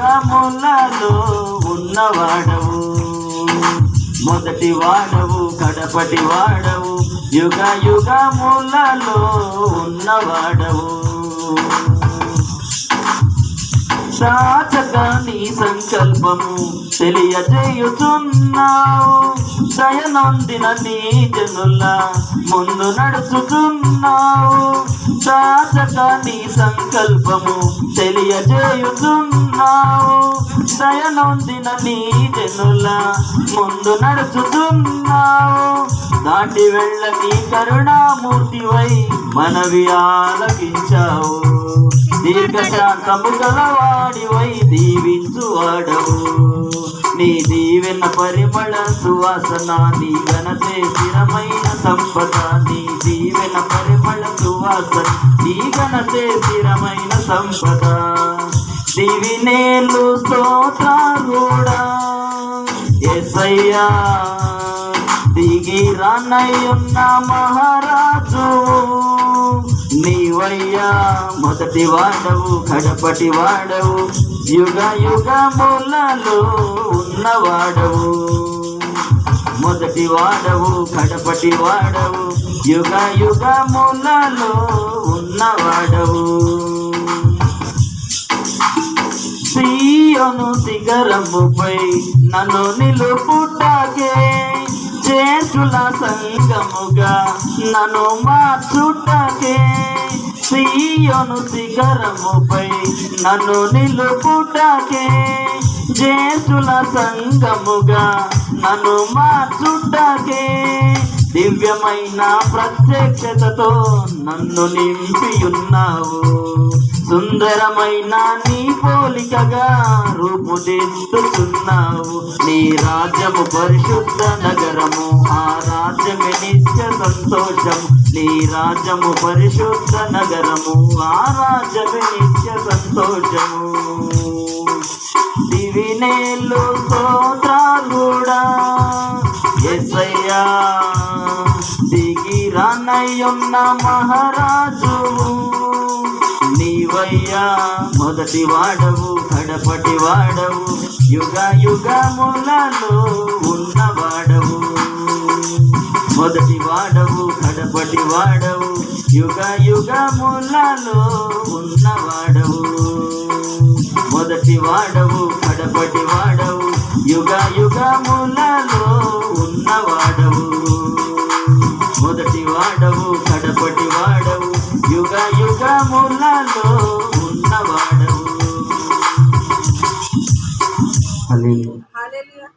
యుగములలో ఉన్నవాడవు. మొదటి వాడవు కడపటి వాడవు యుగ యుగములలో ఉన్నవాడవు. సాచక నీ సంకల్పము తెలియజేయుచున్నావు. దయనొందిన నీ జనుల ముందు నడుచుతున్నావు సాచక నీ సంకల్పము తెలియజేయుచున్నావు. దయనొందిన నీ జనుల ముందు నడుచుతున్నావు దాటి వెళ్ళ నీ కరుణామూర్తివై మనవి ఆలకించావు. దీర్ఘశాంతము గలవాడివై దీవించువాడవు. నీ దీవెన పరిమళ సువాసన నీ ఘనతే స్థిరమైన సంపద నీ దీవెన పరిమళ సువాసన నీ ఘనతే స్థిరమైన సంపద. దివినేలు స్తోత్రాలుడా ఎసయ్యా దిగి రానయ్యున్న మహారాజు మొదటి వాడవు కడపటి వాడవు యుగ యుగములలో ఉన్నవాడవు. మొదటి వాడవు కడపటి వాడవు యుగ యుగములలో ఉన్నవాడవు. సీయోను శిఖరముపై నన్ను నిలుపుటాకే చేతుల సంగముగా నన్ను మార్చుటకే సీయోను శిఖరముపై నన్ను నిలుపుటకే జేసుల సంగముగా నన్ను మార్చుటకే దివ్యమైన ప్రత్యక్షతతో నన్ను నింపియున్నావు. సుందరమైన నీ పోలికగా రూపుదిద్దుతున్నావు నీ రాజ్యము పరిశుద్ధ నగరము ఆరా సంతోషము నీ రాజ్యము పరిశుద్ధ నగరము ఆ రాజ్యమే నిత్య సంతోషము. దివినేలు స్తోత్రాలుడా ఎసయ్యా దిగి రానయ్యున్న మహారాజు నీవయ్యా. మొదటి వాడవు కడపటి వాడవు యుగ యుగములలో ఉన్నవాడవు. మొదటి వాడవు కడపటి వాడవు. యుగ యుగములలో ఉన్నవాడవు. మొదటి వాడవు కడపటి వాడవు. యుగ యుగములలో ఉన్నవాడవు. మొదటి వాడవు కడపటి వాడవు. యుగ యుగములలో ఉన్నవాడవు. హల్లెలూయా.